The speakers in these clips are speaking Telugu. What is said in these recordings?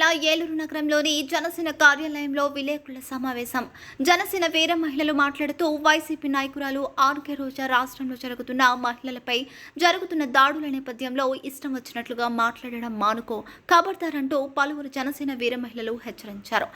జిల్లా ఏలూరు నగరంలోని జనసేన కార్యాలయంలో విలేకరుల సమావేశం. జనసేన వీర మహిళలు మాట్లాడుతూ వైసీపీ నాయకురాలు ఆర్కే రోజా రాష్ట్రంలో జరుగుతున్న మహిళలపై జరుగుతున్న దాడుల నేపథ్యంలో ఇష్టం వచ్చినట్లుగా మాట్లాడడం మానుకో ఖబర్దారంటూ పలువురు జనసేన వీర మహిళలు హెచ్చరించారు.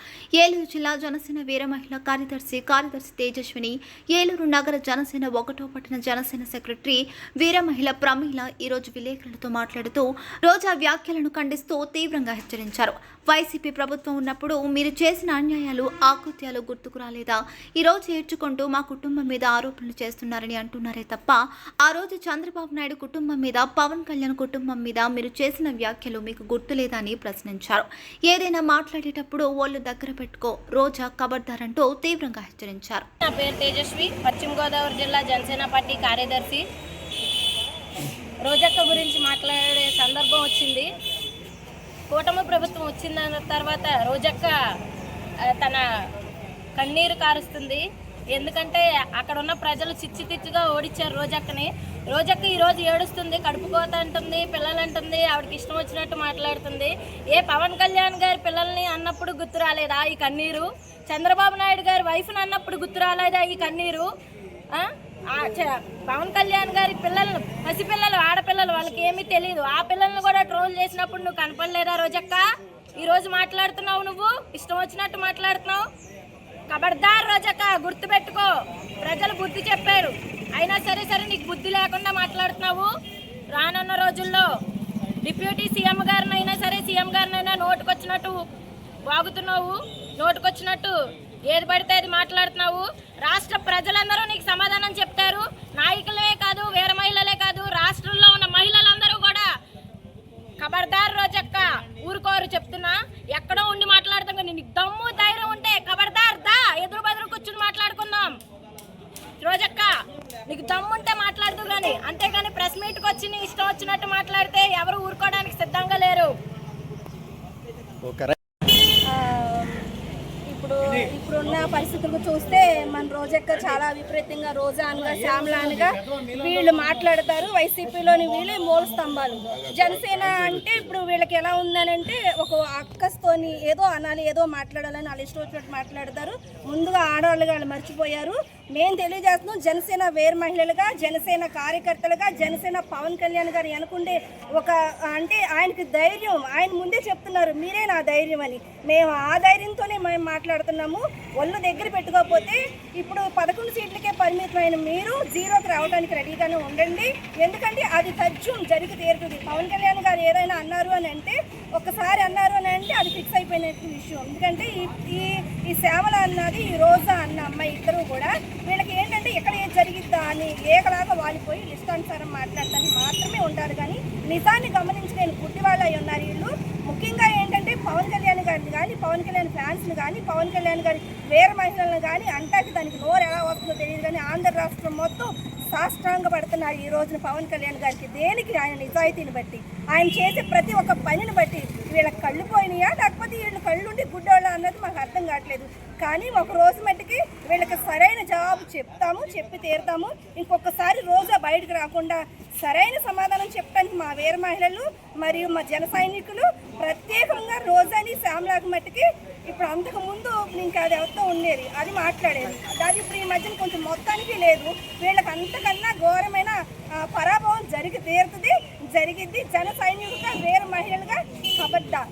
ఏలూరు జిల్లా జనసేన వీర మహిళ కార్యదర్శి కార్యదర్శి తేజస్విని ఏలూరు నగర జనసేన ఒకటో పట్టణ జనసేన సెక్రటరీ వీర మహిళ ప్రమీల ఈరోజు విలేకరులతో మాట్లాడుతూ రోజా వ్యాఖ్యలను ఖండిస్తూ తీవ్రంగా హెచ్చరించారు. వైసీపీ ప్రభుత్వం ఉన్నప్పుడు మీరు చేసిన అన్యాయాలు ఆకృత్యాలు గుర్తుకు రాలేదా? ఈరోజు ఏడ్చుకుంటూ మా కుటుంబం మీద ఆరోపణలు చేస్తున్నారని అంటున్నారే తప్ప ఆ రోజు చంద్రబాబు నాయుడు కుటుంబం మీద పవన్ కళ్యాణ్ కుటుంబం మీద మీరు చేసిన వ్యాఖ్యలు మీకు గుర్తులేదా అని ప్రశ్నించారు. ఏదైనా మాట్లాడేటప్పుడు వాళ్ళు దగ్గర పెట్టుకో రోజా కబర్దారంటూ తీవ్రంగా హెచ్చరించారు. నా పేరు తేజస్వి పశ్చిమ గోదావరి జిల్లా జనసేన పార్టీ కార్యదర్శి. రోజక్క గురించి మాట్లాడే సందర్భం వచ్చింది. కూటమి ప్రభుత్వం వచ్చిన తర్వాత రోజక్క తన కన్నీరు కారుస్తుంది. ఎందుకంటే అక్కడ ఉన్న ప్రజలు చిచ్చి తిచ్చిగా ఓడిచ్చారు రోజక్కని. రోజక్క ఈరోజు ఏడుస్తుంది కడుపు కోత అంటుంది పిల్లలు అంటుంది ఆవిడకి ఇష్టం వచ్చినట్టు మాట్లాడుతుంది. ఏ పవన్ కళ్యాణ్ గారి పిల్లల్ని అన్నప్పుడు గుర్తు రాలేదా ఈ కన్నీరు? చంద్రబాబు నాయుడు గారి వైఫ్ని అన్నప్పుడు గుర్తు రాలేదా ఈ కన్నీరు? చ- పవన్ కళ్యాణ్ గారి పిల్లలను పసిపి పిల్లలు వాళ్ళకి ఏమీ తెలియదు ఆ పిల్లల్ని కూడా ట్రోల్ చేసినప్పుడు నువ్వు కనపడలేదా రోజక్క? ఈ రోజు మాట్లాడుతున్నావు నువ్వు? ఇష్టం వచ్చినట్టు మాట్లాడుతున్నావు? కబడ్దార్ రోజక్క గుర్తుపెట్టుకో. ప్రజలు బుద్ధి చెప్పారు. అయినా సరే సరే నీకు బుద్ధి లేకుండా మాట్లాడుతున్నావు రానున్న రోజుల్లో. డిప్యూటీ సీఎం గారిని అయినా సరే సీఎం గారినైనా నోటుకొచ్చినట్టు వాగుతున్నావు. నోటుకొచ్చినట్టు ఏది పడితే అది మాట్లాడుతున్నావు. రాష్ట్ర ప్రజలందరూ నీకు సమాధానం చెప్తారు. నాయకులే కాదు వీర మహిళలే కాదు రాష్ట్రంలో ఉన్న మహిళలందరూ కూడా ఖబర్దార్ రోజక్క ఊరుకోరు చెప్తున్నా ఎక్కడో ఉండి మాట్లాడతాం కానీ నీకు దమ్ము ధైర్యం ఉంటే ఖబర్దార్ దా ఎదురు బదురు కూర్చుని మాట్లాడుకుందాం రోజక్క నీకు దమ్ముంటే మాట్లాడుతూ కానీ అంతేగాని ప్రెస్ మీట్కి వచ్చి నీ ఇష్టం వచ్చినట్టు మాట్లాడితే ఎవరు ఊరుకోవడానికి సిద్ధంగా లేరు. ఇప్పుడు ఇప్పుడున్న పరిస్థితులు చూస్తే మన రోజక్క చాలా విపరీతంగా రోజా అనగా శ్యామల అనగా వీళ్ళు మాట్లాడతారు వైసీపీలోని వీళ్ళే మూల స్తంభాలు. జనసేన అంటే ఇప్పుడు వీళ్ళకి ఎలా ఉందనంటే ఒక అక్కస్తోని ఏదో అనాలి ఏదో మాట్లాడాలని వాళ్ళు ఇష్టం వచ్చినట్టు మాట్లాడతారు. ముందుగా ఆడవాళ్ళు వాళ్ళు మర్చిపోయారు. మేము తెలియజేస్తున్నాం జనసేన వేరు మహిళలుగా జనసేన కార్యకర్తలుగా జనసేన పవన్ కళ్యాణ్ గారు అనుకుంటే ఒక అంటే ఆయనకి ధైర్యం ఆయన ముందే చెప్తున్నారు మీరే నా ధైర్యం అని. మేము ఆ ధైర్యంతోనే మేము మాట్లాడుతున్నాము. ఒళ్ళు దగ్గర పెట్టుకోకపోతే ఇప్పుడు పదకొండు సీట్లకే పరిమితమైన మీరు జీరోకి రావడానికి రెడీగానే ఉండండి. ఎందుకంటే అది తథ్యం జరిగి తీరుతుంది. పవన్ కళ్యాణ్ గారు ఏదైనా అన్నారు అని అంటే ఒకసారి అన్నారు అని అంటే అది ఫిక్స్ అయిపోయిన విషయం. ఎందుకంటే ఈ ఈ ఈ సేవల అన్నది ఈ రోజా అన్న అమ్మాయి ఇద్దరు కూడా వీళ్ళకి ఏంటంటే ఎక్కడ ఏం జరిగిద్దా ఏకలాగా వాలిపోయి ఇష్టానుసారం మాట్లాడటానికి మాత్రమే ఉంటారు కానీ నిజాన్ని గమనించలేని పుట్టి వాళ్ళు అయి ఉన్నారు వీళ్ళు. ముఖ్యంగా ఏంటంటే పవన్ కళ్యాణ్ గారిని కానీ పవన్ కళ్యాణ్ ఫ్యాన్స్ని కానీ పవన్ కళ్యాణ్ గారి వేరే మహిళలను కానీ అంటాకి దానికి నోరు ఎలా వస్తుందో తెలియదు కానీ ఆంధ్ర రాష్ట్రం మొత్తం సాష్టాంగ పడుతున్నారు ఈ రోజున పవన్ కళ్యాణ్ గారికి. దేనికి ఆయన నిజాయితీని బట్టి ఆయన చేసే ప్రతి ఒక్క పనిని బట్టి వీళ్ళ కళ్ళు పోయినాయా? లేకపోతే వీళ్ళు కళ్ళు ఉండి గుడ్డోళ్ళ అన్నది మాకు అర్థం కావట్లేదు. కానీ ఒక రోజు మట్టికి వీళ్ళకి సరైన జవాబు చెప్తాము చెప్పి తీరుతాము. ఇంకొకసారి రోజా బయటకు రాకుండా సరైన సమాధానం చెప్పడానికి మా వీర మహిళలు మరియు మా జన సైనికులు ప్రత్యేకంగా రోజాని శ్యామలాకి మట్టికి ఇప్పుడు అంతకు ముందు ఇంకా అది ఎవరితో ఉండేది? అది మాట్లాడేది. అది ఇప్పుడు ఈ మధ్యన కొంచెం మొత్తానికి లేదు. వీళ్ళకి అంతకన్నా ఘోరమైన పరాభవం జరిగి తీరుతుంది జరిగిద్ది జన సైనికుడిగా వేరే మహిళలుగా కబడ్డా.